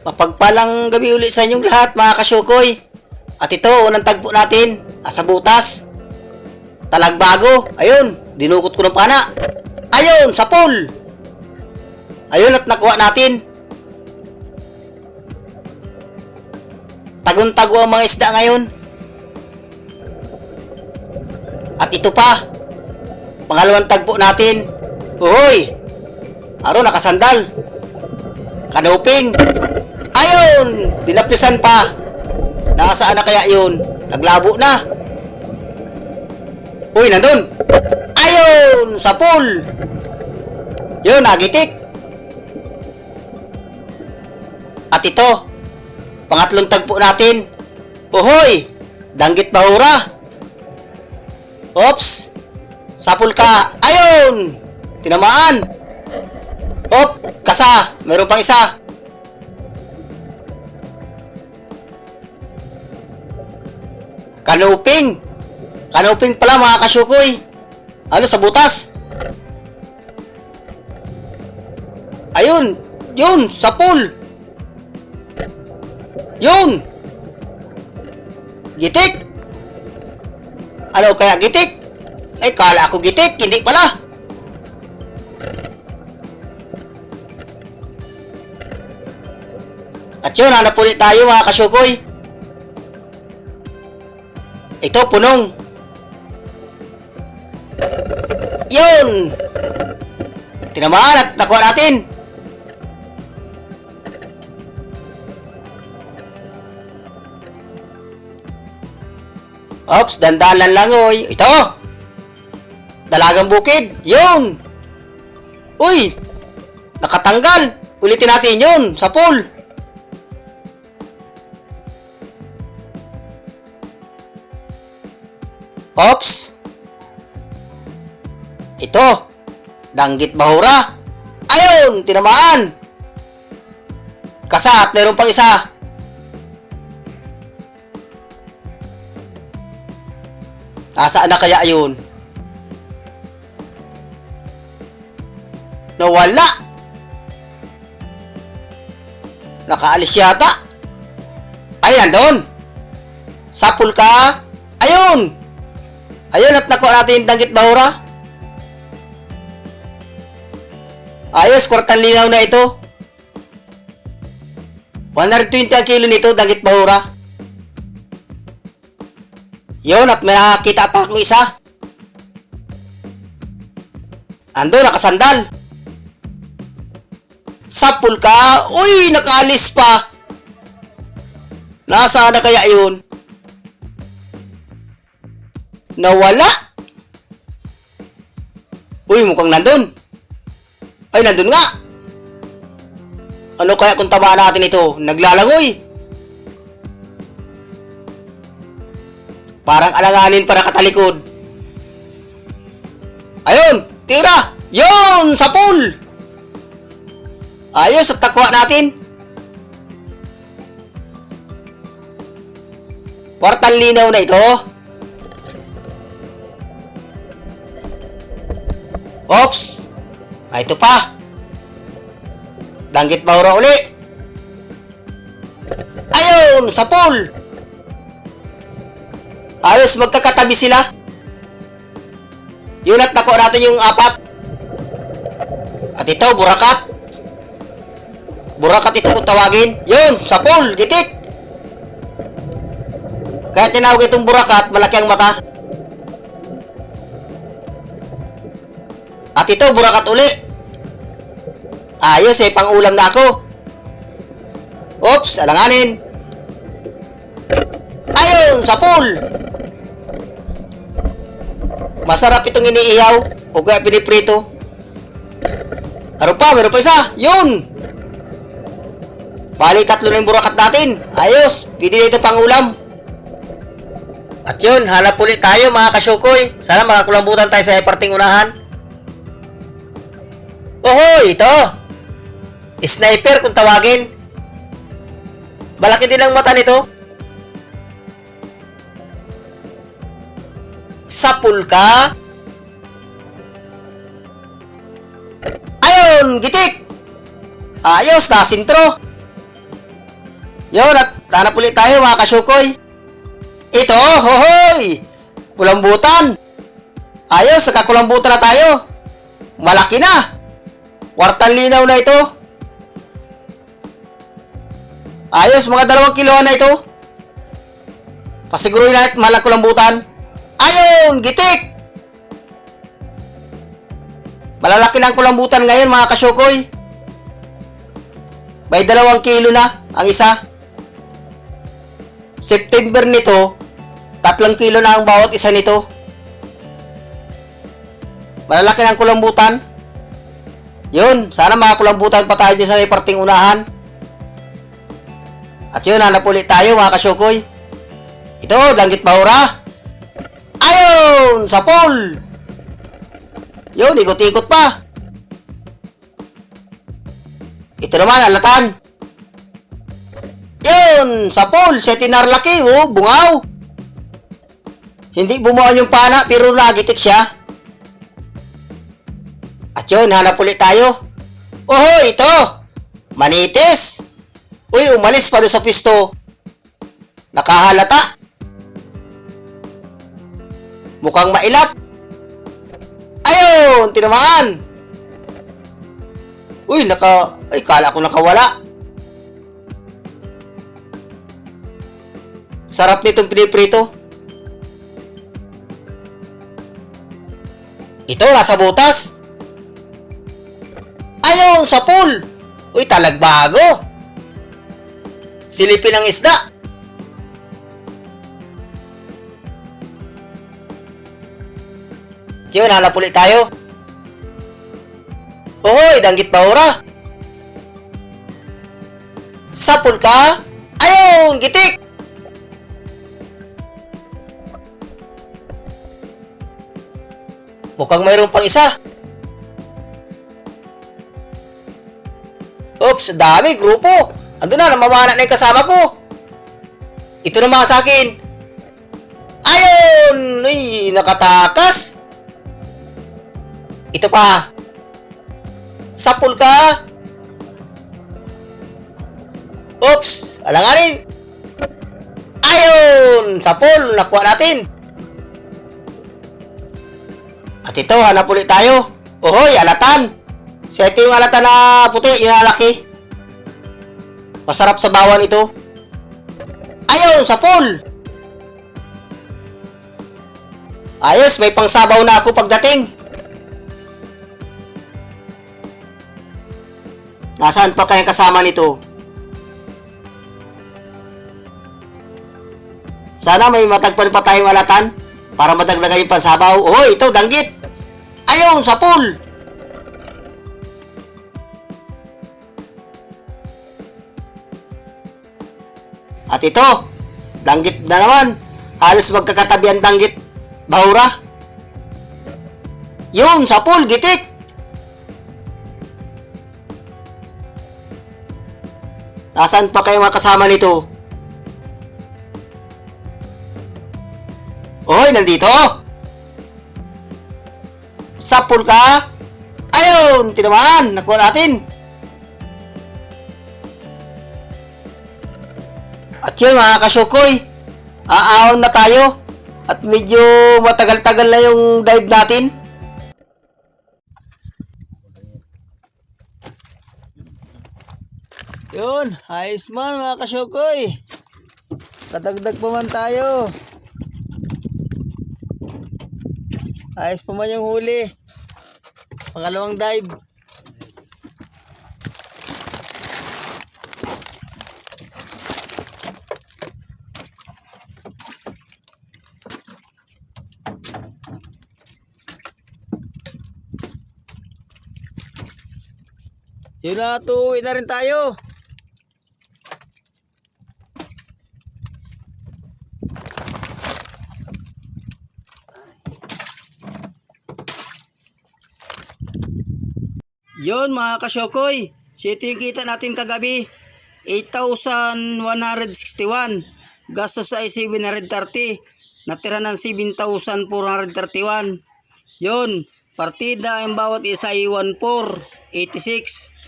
Mapagpalang gabi ulit sa inyong lahat mga kasyukoy. At ito, unang tagpo natin, nasa butas. Talagbago, ayun, dinukot ko ng pana. Ayun, sa pool. Ayun at nakuha natin. Tagon-tago ang mga isda ngayon. At ito pa, pangalawang tagpo natin. Uhoy! Aro, nakasandal. Kanuping. Dinapisan pa. Nasaan na kaya yun? Naglabo na. Uy, nandun. Ayun! Sa pool. Yun, nagitik. At ito, pangatlong tagpo natin. Uhoy! Danggit bahura. Oops! Sapul ka. Ayun! Tinamaan. Hop! Kasa! Meron pang isa. Kanuping! Kanuping pala mga kasyukoy. Ano sa butas? Ayun! Yun! Sa pool! Yun! Gitik! Ano kaya gitik? Ay, kala ako gitik. Hindi pala. At yun, hanap ulit tayo mga kasyukoy. Ito, punong. Yun! Tinamaan at nakuha natin. Ops, dandalan lang oy. Ito! Dalagang bukid. Yun! Uy! Nakatanggal. Ulitin natin yun sa pool. Ops! Ito! Danggit bahura! Ayun! Tinamaan! Kasat! Meron pang isa! Nasaan na kaya yun? Nawala! Nakaalis yata! Ay, nandun! Sapul ka! Ayun! Ayun at nakuha natin yung danggit bahura. Ayos, kwartang linaw na ito. 120 ang kilo nito, danggit bahura. Yun, at may nakakita pa akong isa. Ando, nakasandal. Sapul ka. Uy, nakaalis pa. Nasaan na kaya yun? Nawala. Uy, mukhang nandun. Ay, nandun nga. Ano kaya kung tamaan natin ito? Naglalangoy. Parang alanganin para katalikod. Ayun! Tira! Yun! Sa pool! Ayos at takwa natin. Kwartal linaw na ito. Oops! Ah, ito pa. Danggit bahura uli. Ayun! Sa pool! Ayos, magkakatabi sila. Yun at nakuha natin yung apat. At ito, burakat. Burakat ito kung tawagin. Yun, sa pool, gitik. Kaya tinawag itong burakat, malaki ang mata. At ito, burakat uli. Ayos eh, pang ulam na ako. Oops, alanganin. Ayun, sa pool. Masarap itong iniihaw o kaya piniprito. Ano pa? Meron pa isa. Yun! Bali, tatlo na yung burakat natin. Ayos! Pwede na ito pang ulam. At yun, hanap ulit tayo mga kasyukoy. Sana makakulambutan tayo sa parting unahan. Ohoy! Ito! Sniper kung tawagin. Malaki din ang mata nito. Sapul ka? Ayun! Gitik! Ayos na, sintro. Yun, at hanap ulit tayo mga kasyukoy. Ito, hohoy! Kulambutan. Ayos, nakakulambutan na tayo. Malaki na. Kwartang linaw na ito. Ayos, mga dalawang kiloan na ito. Pasiguruhin natin malak kulambutan. Ayun, gitik! Malalaki na ang kulambutan ngayon mga kasyukoy. May dalawang kilo na ang isa. September nito, tatlong kilo na ang bawat isa nito. Malalaki na ang kulambutan. Yun, sana mga kulambutan pa tayo sa may parting unahan. At yun, hanap ulit tayo mga kasyukoy. Ito, langgit bahura. Ayun, sa pool. Yun, ikot-ikot pa. Ito naman, alatan. Yun, sa pool, setinar laki, oh, bungaw. Hindi bumuan yung pana, pero nagitik siya. At yun, hanap ulit tayo. Oho, ito! Manitis! Uy, umalis pa sa pisto. Nakahalata. Mukhang mailap. Ayun, tinamaan. Uy, naka... Ay, kala ko nakawala. Sarap nitong piniprito. Ito, nasa butas. Ayun, sa pool. Uy, talagbago. Silipin ang isda. Diyo, hanap ulit tayo. Ohoy, danggit bahura. Sapul ka? Ayun, gitik! Mukhang mayroon pang isa. Oops, dami, grupo. Ando na, namamana na yung kasama ko. Ito naman sa akin. Ayun! Ay, nakatakas. Ito pa. Sapul ka. Oops, alanganin. Ayun! Sapul, nakuha natin. At ito, hanap ulit tayo. Ohoy, alatan. So, ito yung alatan na puti, yung laki. Masarap sa bawan ito. Ayun, sa pool. Ayos, may pangsabaw na ako pagdating. Nasaan pa kaya kasama nito? Sana may matagpan pa tayong alatan para madagdagan yung pansabaw. Oh, ito, danggit. Ayun, sa pool. At ito, danggit na naman. Halos magkakatabi ang danggit. Bahura. Yun, sa pool, gitik. Nasaan pa kayo mga kasama nito? Oy, nandito! Sapul ka? Ayun, tinamaan. Nakuha natin. At yun mga kasyukoy, aahon na tayo. At medyo matagal-tagal na yung dive natin. Yun, ayos man mga kasyukoy. Kadagdag pa man tayo. Ayos pa man yung huli. Pangalawang dive. Yun na, tuwi na rin tayo. Yon mga kasyokoy, ito yung kita natin kagabi, 8,161. Gastos ay 730. Natira ng 7,431. Yon, partida ang bawat isa ay 1,486.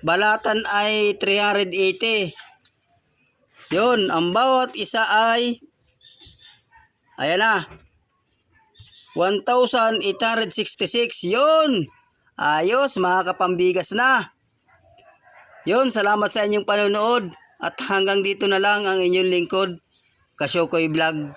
Balatan ay 380. Yun, ang bawat isa ay ayan na. 1,866. Yun. Ayos, mga kapambigas na. Yun, salamat sa inyong panonood. At hanggang dito na lang ang inyong lingkod, Kasyokoy Vlog.